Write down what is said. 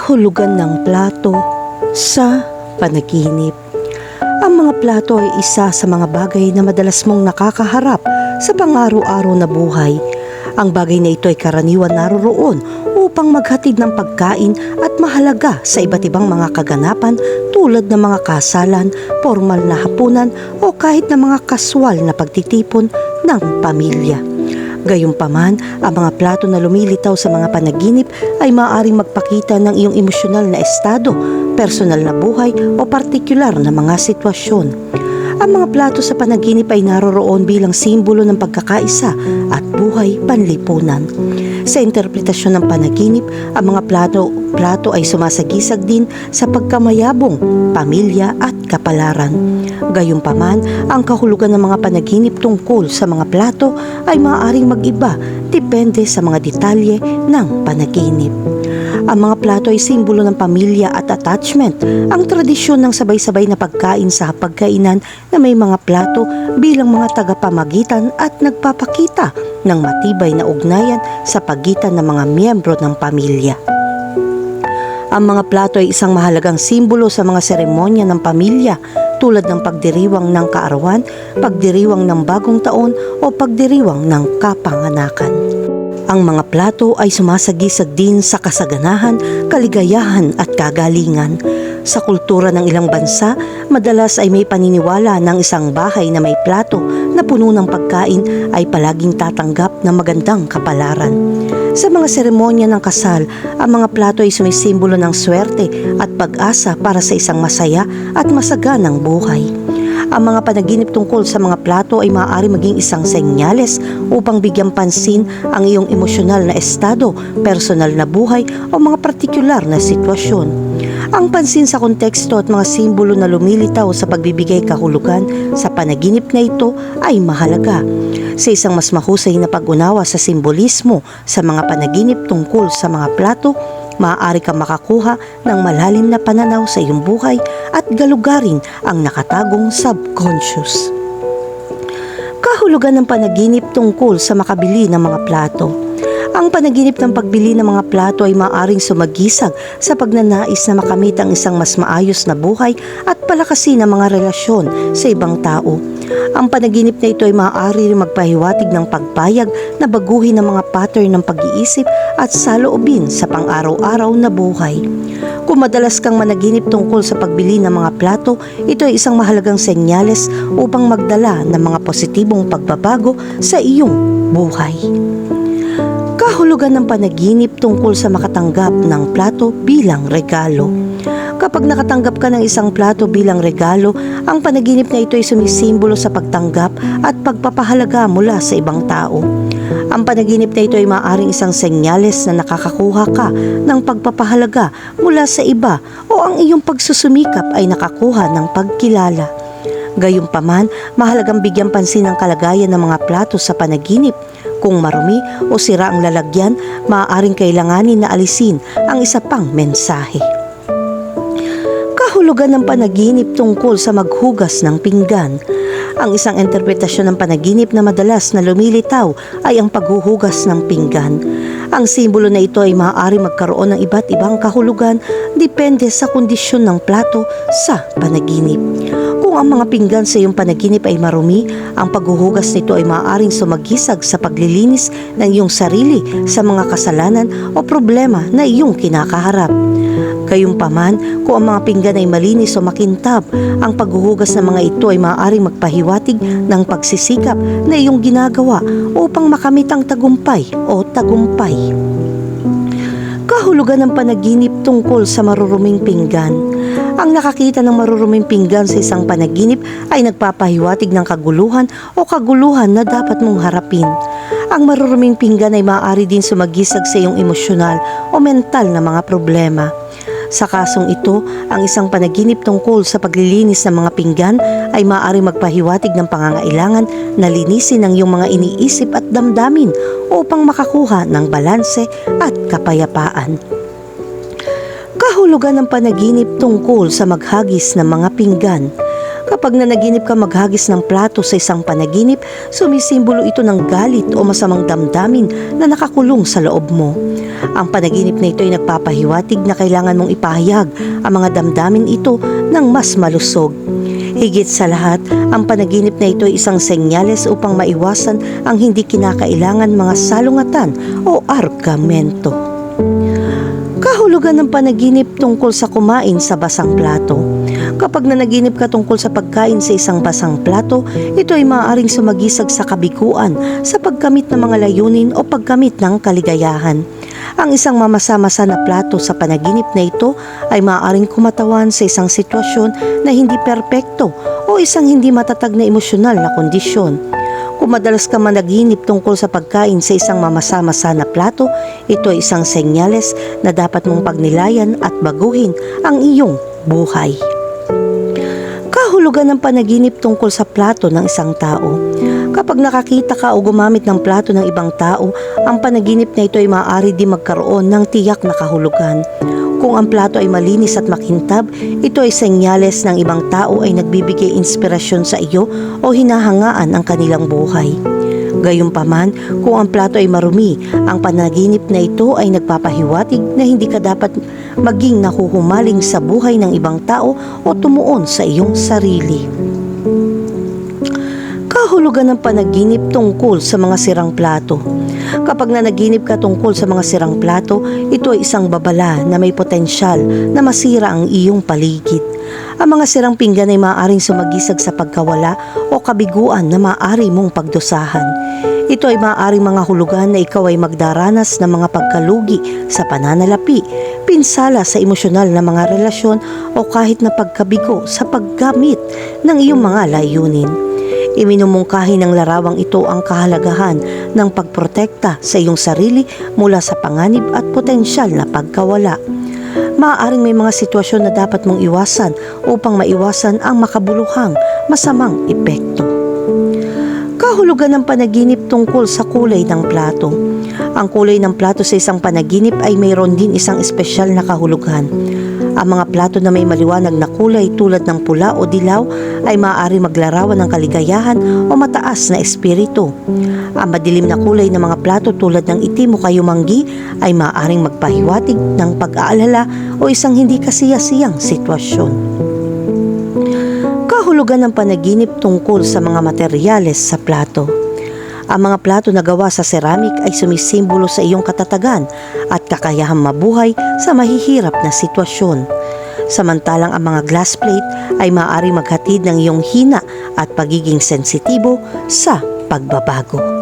kahulugan ng plato sa panaginip. Ang mga plato ay isa sa mga bagay na madalas mong nakakaharap sa pang-araw-araw na buhay. Ang bagay na ito ay karaniwan naroroon upang maghatid ng pagkain at mahalaga sa iba't ibang mga kaganapan tulad ng mga kasalan, formal na hapunan o kahit na mga kaswal na pagtitipon ng pamilya. Gayunpaman, ang mga plato na lumilitaw sa mga panaginip ay maaaring magpakita ng iyong emosyonal na estado, personal na buhay o partikular na mga sitwasyon. Ang mga plato sa panaginip ay naroroon bilang simbolo ng pagkakaisa at buhay panlipunan. Sa interpretasyon ng panaginip, ang mga plato, plato ay sumasagisag din sa pagkamayabong, pamilya at kapalaran. Gayunpaman, ang kahulugan ng mga panaginip tungkol sa mga plato ay maaaring mag-iba depende sa mga detalye ng panaginip. Ang mga plato ay simbolo ng pamilya at attachment. Ang tradisyon ng sabay-sabay na pagkain sa pagkainan na may mga plato bilang mga tagapamagitan at nagpapakita ng matibay na ugnayan sa pagitan ng mga miyembro ng pamilya. Ang mga plato ay isang mahalagang simbolo sa mga seremonya ng pamilya tulad ng pagdiriwang ng kaarawan, pagdiriwang ng bagong taon o pagdiriwang ng kapanganakan. Ang mga plato ay sumasagisag din sa kasaganahan, kaligayahan at kagalingan. Sa kultura ng ilang bansa, madalas ay may paniniwala ng isang bahay na may plato na puno ng pagkain ay palaging tatanggap ng magandang kapalaran. Sa mga seremonya ng kasal, ang mga plato ay sumisimbolo ng swerte at pag-asa para sa isang masaya at masaganang buhay. Ang mga panaginip tungkol sa mga plato ay maaari maging isang senyales upang bigyan pansin ang iyong emosyonal na estado, personal na buhay o mga partikular na sitwasyon. Ang pansin sa konteksto at mga simbolo na lumilitaw sa pagbibigay kahulugan sa panaginip na ito ay mahalaga. Sa isang mas mahusay na pag-unawa sa simbolismo sa mga panaginip tungkol sa mga plato, maaari kang makakuha ng malalim na pananaw sa iyong buhay at galugarin ang nakatagong subconscious. Kahulugan ng panaginip tungkol sa makabili ng mga plato. Ang panaginip ng pagbili ng mga plato ay maaaring sumagisag sa pagnanais na makamit ang isang mas maayos na buhay at palakasin ang mga relasyon sa ibang tao. Ang panaginip na ito ay maaari rin magpahiwatig ng pagpayag na baguhin ang mga pattern ng pag-iisip at saloobin sa pang-araw-araw na buhay. Kung madalas kang managinip tungkol sa pagbili ng mga plato, ito ay isang mahalagang senyales upang magdala ng mga positibong pagbabago sa iyong buhay. Kahulugan ng panaginip tungkol sa makatanggap ng plato bilang regalo. Kapag nakatanggap ka ng isang plato bilang regalo, ang panaginip na ito ay sumisimbolo sa pagtanggap at pagpapahalaga mula sa ibang tao. Ang panaginip na ito ay maaaring isang senyales na nakakakuha ka ng pagpapahalaga mula sa iba o ang iyong pagsusumikap ay nakakuha ng pagkilala. Gayunpaman, mahalagang bigyan pansin ang kalagayan ng mga plato sa panaginip. Kung marumi o sira ang lalagyan, maaaring kailanganin na alisin ang isa pang mensahe. Kahulugan ng panaginip tungkol sa maghugas ng pinggan. Ang isang interpretasyon ng panaginip na madalas na lumilitaw ay ang paghuhugas ng pinggan. Ang simbolo na ito ay maaari magkaroon ng iba't ibang kahulugan depende sa kondisyon ng plato sa panaginip. Kung ang mga pinggan sa iyong panaginip ay marumi, ang paghuhugas nito ay maaaring sumagisag sa paglilinis ng iyong sarili sa mga kasalanan o problema na iyong kinakaharap. Gayunpaman, kung ang mga pinggan ay malinis o makintab, ang paghuhugas ng mga ito ay maaaring magpahiwatig ng pagsisikap na iyong ginagawa upang makamit ang tagumpay o tagumpay. Kahulugan ng panaginip tungkol sa maruruming pinggan. Ang nakakita ng maruruming pinggan sa isang panaginip ay nagpapahiwatig ng kaguluhan o kaguluhan na dapat mong harapin. Ang maruruming pinggan ay maaari din sumagisag sa iyong emosyonal o mental na mga problema. Sa kasong ito, ang isang panaginip tungkol sa paglilinis ng mga pinggan ay maaaring magpahiwatig ng pangangailangan na linisin ang iyong mga iniisip at damdamin upang makakuha ng balanse at kapayapaan. Kahulugan ng panaginip tungkol sa maghagis ng mga pinggan. Kapag nanaginip ka maghagis ng plato sa isang panaginip, sumisimbolo ito ng galit o masamang damdamin na nakakulong sa loob mo. Ang panaginip na ito ay nagpapahiwatig na kailangan mong ipahayag ang mga damdamin ito ng mas malusog. Higit sa lahat, ang panaginip na ito ay isang senyales upang maiwasan ang hindi kinakailangan mga salungatan o argamento. Kahulugan ng panaginip tungkol sa kumain sa basang plato. Kapag nanaginip ka tungkol sa pagkain sa isang basang plato, ito ay maaaring sumagisag sa kabiguan sa pagkamit ng mga layunin o pagkamit ng kaligayahan. Ang isang mamasa-masa na plato sa panaginip na ito ay maaaring kumatawan sa isang sitwasyon na hindi perpekto o isang hindi matatag na emosyonal na kondisyon. Kung madalas ka managinip tungkol sa pagkain sa isang mamasa-masa na plato, ito ay isang senyales na dapat mong pagnilayan at baguhin ang iyong buhay. Kahulugan ng panaginip tungkol sa plato ng isang tao. Kapag nakakita ka o gumamit ng plato ng ibang tao, ang panaginip na ito ay maaari di magkaroon ng tiyak na kahulugan. Kung ang plato ay malinis at makintab, ito ay senyales ng ibang tao ay nagbibigay inspirasyon sa iyo o hinahangaan ang kanilang buhay. Gayunpaman, kung ang plato ay marumi, ang panaginip na ito ay nagpapahiwatig na hindi ka dapat maging nahuhumaling sa buhay ng ibang tao o tumuon sa iyong sarili. Kahulugan ng panaginip tungkol sa mga sirang plato. Kapag nanaginip ka tungkol sa mga sirang plato, ito ay isang babala na may potensyal na masira ang iyong paligid. Ang mga sirang pinggan ay maaaring sumagisag sa pagkawala o kabiguan na maaari mong pagdusahan. Ito ay maaaring mga hulugan na ikaw ay magdaranas ng mga pagkalugi sa pananalapi, pinsala sa emosyonal na mga relasyon o kahit na pagkabigo sa paggamit ng iyong mga layunin. Iminumungkahi ng larawang ito ang kahalagahan ng pagprotekta sa iyong sarili mula sa panganib at potensyal na pagkawala. Maaaring may mga sitwasyon na dapat mong iwasan upang maiwasan ang makabuluhang masamang epekto. Kahulugan ng panaginip tungkol sa kulay ng plato. Ang kulay ng plato sa isang panaginip ay mayroon din isang espesyal na kahulugan. Ang mga plato na may maliwanag na kulay tulad ng pula o dilaw ay maaari maglarawan ng kaligayahan o mataas na espiritu. Ang madilim na kulay ng mga plato tulad ng itim o kayumanggi ay maaaring magpahiwatig ng pag-aalala o isang hindi kasiyasiyang sitwasyon. Kahulugan ng panaginip tungkol sa mga materyales sa plato. Ang mga plato na gawa sa ceramic ay sumisimbolo sa iyong katatagan at kakayahang mabuhay sa mahihirap na sitwasyon. Samantalang ang mga glass plate ay maaari maghatid ng iyong hina at pagiging sensitibo sa pagbabago.